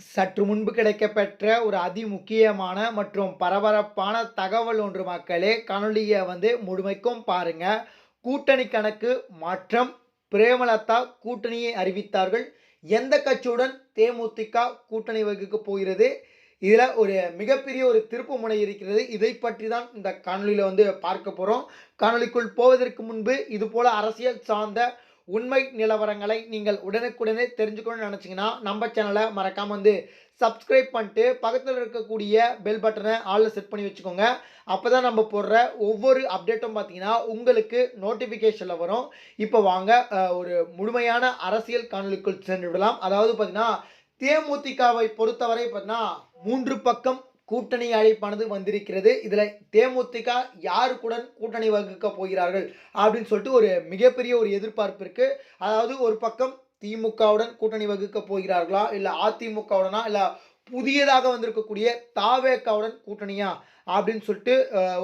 சற்று முன்பு கிடைக்கப்பெற்ற ஒரு அதிமுக்கியமான மற்றும் பரபரப்பான தகவல் ஒன்று மக்களே காணொளியை வந்து முழுமைக்கும் பாருங்க. கூட்டணி கணக்கு மாற்றம் பிரேமலதா கூட்டணியை அறிவித்தார்கள். எந்த கட்சியுடன் தேமுதிக கூட்டணி வகுக்க போகிறது? இதில் ஒரு மிகப்பெரிய ஒரு திருப்பு முனை இருக்கிறது. இதை பற்றி தான் இந்த காணொலியில் வந்து பார்க்க போகிறோம் காணொலிக்குள் போவதற்கு முன்பு இதுபோல் அரசியல் சார்ந்த உண்மை நிலவரங்களை நீங்கள் உடனுக்குடனே தெரிஞ்சுக்கணும்னு நினச்சிங்கன்னா நம்ம சேனலை மறக்காமல் வந்து சப்ஸ்கிரைப் பண்ணிட்டு பக்கத்தில் இருக்கக்கூடிய பெல் பட்டனை ஆளில் செட் பண்ணி வச்சுக்கோங்க. அப்போ தான் நம்ம போடுற ஒவ்வொரு அப்டேட்டும் பார்த்தீங்கன்னா உங்களுக்கு நோட்டிஃபிகேஷனில் வரும். இப்போ வாங்க ஒரு முழுமையான அரசியல் காணொளிக்குள் சென்று விடலாம் அதாவது பார்த்தீங்கன்னா தேமுதிகவை பொறுத்தவரை பார்த்தீங்கன்னா மூன்று பக்கம் கூட்டணி அழைப்பானது வந்திருக்கிறது. இதில் தேமுதிக யாருக்குடன் கூட்டணி வகுக்க போகிறார்கள் அப்படின்னு சொல்லிட்டு ஒரு மிகப்பெரிய ஒரு எதிர்பார்ப்பு இருக்குது அதாவது ஒரு பக்கம் திமுகவுடன் கூட்டணி வகுக்க போகிறார்களா? இல்லை அதிமுகவுடனா? இல்லை புதியதாக வந்திருக்கக்கூடிய தாவேக்காவுடன் கூட்டணியா? அப்படின்னு சொல்லிட்டு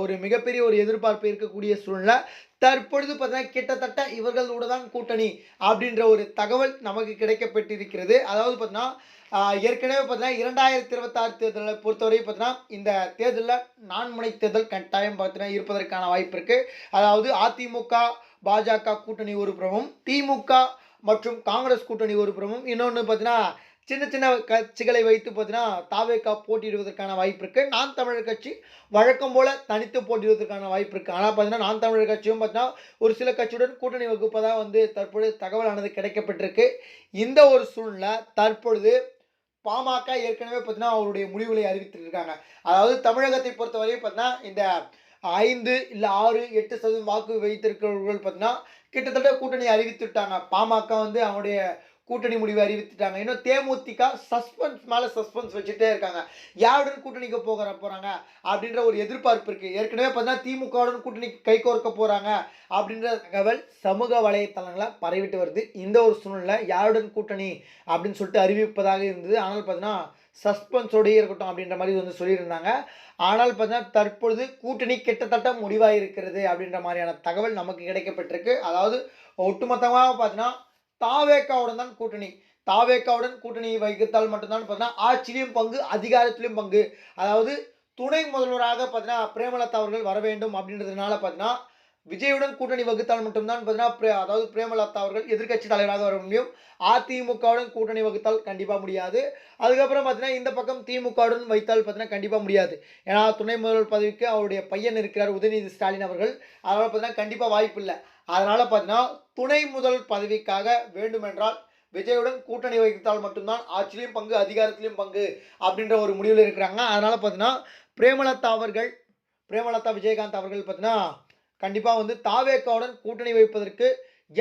ஒரு மிகப்பெரிய ஒரு எதிர்பார்ப்பு இருக்கக்கூடிய சூழ்நிலை. தற்பொழுது பார்த்தீங்கன்னா கிட்டத்தட்ட இவர்களோட தான் கூட்டணி அப்படின்ற ஒரு தகவல் நமக்கு கிடைக்கப்பட்டிருக்கிறது. அதாவது பார்த்தீங்கன்னா ஏற்கனவே பார்த்தீங்கன்னா இரண்டாயிரத்தி இருபத்தாறு தேர்தலை பொறுத்தவரை பார்த்தீங்கன்னா இந்த தேர்தலில் நான்முனை தேர்தல் கட்டாயம் பார்த்தீங்கன்னா இருப்பதற்கான வாய்ப்பு இருக்குது அதாவது அதிமுக பாஜக கூட்டணி ஒரு பிரமும் திமுக மற்றும் காங்கிரஸ் கூட்டணி ஒரு பிரமும் இன்னொன்று பார்த்தீங்கன்னா சின்ன சின்ன கட்சிகளை வைத்து பார்த்தீங்கன்னா தாவேக்கா போட்டியிடுவதற்கான வாய்ப்பு இருக்குது நான் தமிழர் கட்சி வழக்கம் போல் தனித்து போட்டியிடுவதற்கான வாய்ப்பு இருக்குது ஆனால் பார்த்தீங்கன்னா நான் தமிழர் கட்சியும் பார்த்தீங்கன்னா ஒரு சில கட்சியுடன் கூட்டணி வகுப்பதாக வந்து தற்பொழுது தகவலானது கிடைக்கப்பட்டிருக்கு. இந்த ஒரு சூழ்நிலை தற்பொழுது பாமக ஏற்கனவே பார்த்தீங்கன்னா அவருடைய முடிவுகளை அறிவித்திருக்காங்க. அதாவது தமிழகத்தை பொறுத்தவரையும் பார்த்தீங்கன்னா இந்த ஐந்து இல்லை ஆறு எட்டு சதவீதம் வாக்கு வைத்திருக்கிறவர்கள் பார்த்தீங்கன்னா கிட்டத்தட்ட கூட்டணி அறிவித்துட்டாங்க பாமக வந்து அவனுடைய கூட்டணி முடிவை அறிவித்துட்டாங்க. இன்னும் தேமுதிக சஸ்பென்ஸ் மேலே சஸ்பென்ஸ் வச்சுட்டே இருக்காங்க. யாருடன் கூட்டணிக்கு போகிற போகிறாங்க அப்படின்ற ஒரு எதிர்பார்ப்பு இருக்குது ஏற்கனவே பார்த்தீங்கன்னா திமுகவுடன் கூட்டணி கைகோர்க்க போகிறாங்க அப்படின்ற தகவல் சமூக வலைத்தளங்களை பரவிட்டு வருது. இந்த ஒரு சூழ்நிலை யாருடன் கூட்டணி அப்படின்னு சொல்லிட்டு அறிவிப்பதாக இருந்தது. ஆனால் பார்த்தீங்கன்னா சஸ்பென்ஸோடயே இருக்கட்டும் அப்படின்ற மாதிரி வந்து சொல்லியிருந்தாங்க. ஆனால் பார்த்தீங்கன்னா தற்பொழுது கூட்டணி கிட்டத்தட்ட முடிவாக இருக்கிறது அப்படின்ற மாதிரியான தகவல் நமக்கு கிடைக்கப்பட்டிருக்கு. அதாவது ஒட்டுமொத்தமாக பார்த்தீங்கன்னா தாவேக்காவுடன் தான் கூட்டணி. தாவேக்காவுடன் கூட்டணி வகித்தால் மட்டும்தான் பார்த்தீங்கன்னா ஆட்சியிலும் பங்கு அதிகாரத்திலும் பங்கு. அதாவது துணை முதல்வராக பார்த்தீங்கன்னா பிரேமலதா அவர்கள் வர வேண்டும் அப்படின்றதுனால பார்த்தீங்கன்னா விஜயுடன் கூட்டணி வகுத்தால் மட்டும்தான் பார்த்தீங்கன்னா பிரே- அதாவது பிரேமலதா அவர்கள் எதிர்க்கட்சி தலைவராக வர முடியும். அதிமுகவுடன் கூட்டணி வகுத்தால் கண்டிப்பாக முடியாது. அதுக்கப்புறம் பார்த்தீங்கன்னா இந்த பக்கம் திமுகவுடன் வைத்தால் பார்த்தீங்கன்னா கண்டிப்பாக முடியாது. ஏன்னா துணை முதல்வர் பதவிக்கு அவருடைய பையன் இருக்கிறார் உதயநிதி ஸ்டாலின் அவர்கள். அதனால் பார்த்தீங்கன்னா கண்டிப்பாக வாய்ப்பு இல்லை. அதனால் பார்த்தீங்கன்னா துணை முதல் பதவிக்காக வேண்டுமென்றால் விஜயுடன் கூட்டணி வைத்தால் மட்டும்தான் ஆட்சியிலையும் பங்கு அதிகாரத்திலையும் பங்கு அப்படின்ற ஒரு முடிவில் இருக்கிறாங்க. அதனால் பார்த்தீங்கன்னா பிரேமலதா அவர்கள் பிரேமலதா விஜயகாந்த் அவர்கள் பார்த்தீங்கன்னா கண்டிப்பாக வந்து தாவேக்காவுடன் கூட்டணி வைப்பதற்கு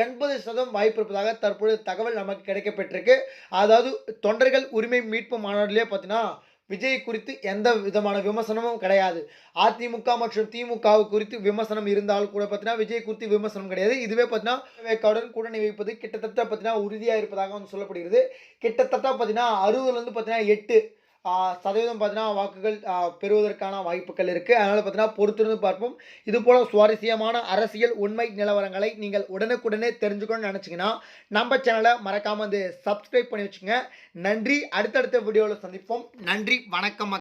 எண்பது சதம் வாய்ப்பு இருப்பதாக தற்பொழுது தகவல் நமக்கு கிடைக்கப்பட்டிருக்கு. அதாவது தொண்டர்கள் உரிமை மீட்பு மாநாட்டிலே பார்த்தீங்கன்னா விஜய் குறித்து எந்த விதமான விமர்சனமும் கிடையாது. அதிமுக மற்றும் திமுக குறித்து விமர்சனம் இருந்தால் கூட பார்த்தீங்கன்னா விஜய் குறித்து விமர்சனம் கிடையாது. இதுவே பார்த்தீங்கன்னா வேக்காவுடன் கூட்டணி வைப்பது கிட்டத்தட்ட பார்த்தீங்கன்னா உறுதியாக இருப்பதாக வந்து சொல்லப்படுகிறது. கிட்டத்தட்ட பார்த்தீங்கன்னா அறுபதுலேருந்து பார்த்தீங்கன்னா எட்டு சதவீதம் பார்த்தீங்கன்னா வாக்குகள் பெறுவதற்கான வாய்ப்புகள் இருக்குது அதனால் பார்த்தீங்கன்னா பொறுத்திருந்து பார்ப்போம். இது போல் சுவாரஸ்யமான அரசியல் உண்மை நிலவரங்களை நீங்கள் உடனுக்குடனே தெரிஞ்சுக்கணும்னு நினச்சிங்கன்னா நம்ம சேனலை மறக்காமல் வந்து சப்ஸ்கிரைப் பண்ணி வச்சுங்க நன்றி. அடுத்தடுத்த வீடியோவில் சந்திப்போம். நன்றி. வணக்கம்